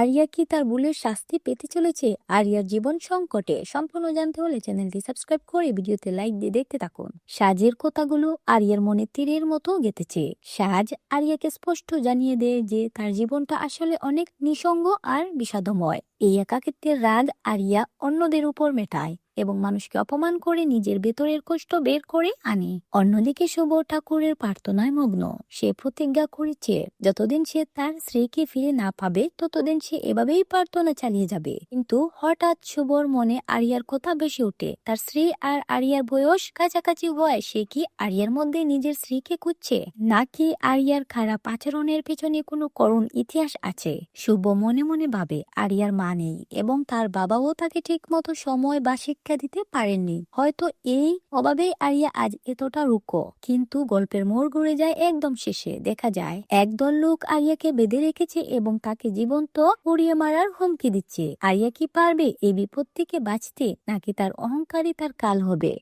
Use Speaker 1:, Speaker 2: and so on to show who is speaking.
Speaker 1: Area কি তার ভুলের শাস্তি পেতে চলেছে? আরিয়ার জীবন সংকটে সম্পূর্ণ জানতে হলে চ্যানেলটি সাবস্ক্রাইব করে ভিডিওতে লাইক দিয়ে দেখতে থাকুন। সাজের কথাগুলো আরিয়ার মনে তীরের মতো গেঁথেছে। সাজ আরিয়াকে স্পষ্ট জানিয়ে দেয় যে তার জীবনটা আসলে অনেক নিঃসঙ্গ আর বিষাদময়। এই একাকিত্বের রাগ আরিয়া অন্যদের উপর মেটায়। এবং মানুষকে অপমান করে নিজের ভেতরের কষ্ট বের করে আনে। অন্যদিকে শুভ ঠাকুরের প্রার্থনায় মগ্ন। সে প্রতিজ্ঞা করেছে, যতদিন সে তার স্ত্রীকে ফিরে না পাবে, ততদিন সে এভাবেই প্রার্থনা চালিয়ে যাবে। কিন্তু হঠাৎ শুভর মনে আরিয়ার কথা বেশি ওঠে। তার স্ত্রী আর আরিয়ার বয়স কাছাকাছি হয় সে কি আরিয়ার মধ্যে নিজের স্ত্রীকে খুঁজছে? নাকি আরিয়ার খারাপ আচরণের পেছনে কোনো করুণ ইতিহাস আছে? শুভ মনে মনে ভাবে, আরিয়ার মা নেই এবং তার বাবাও তাকে ঠিক মতো সময় বা শিক্ষা দিতে পারেননি। হয়তো এই অভাবেই আরিয়া আজ এতটা রুকো কিন্তু গল্পের মোড় ঘুরে যায় একদম শেষে, দেখা যায়। একদল লোক আরিয়াকে বেঁধে রেখেছে এবং তাকে জীবন্ত পড়িয়ে মারার হুমকি দিচ্ছে। আরিয়া কি পারবে এই বিপদ থেকে বাঁচতে, নাকি তার অহংকারই তার কাল হবে?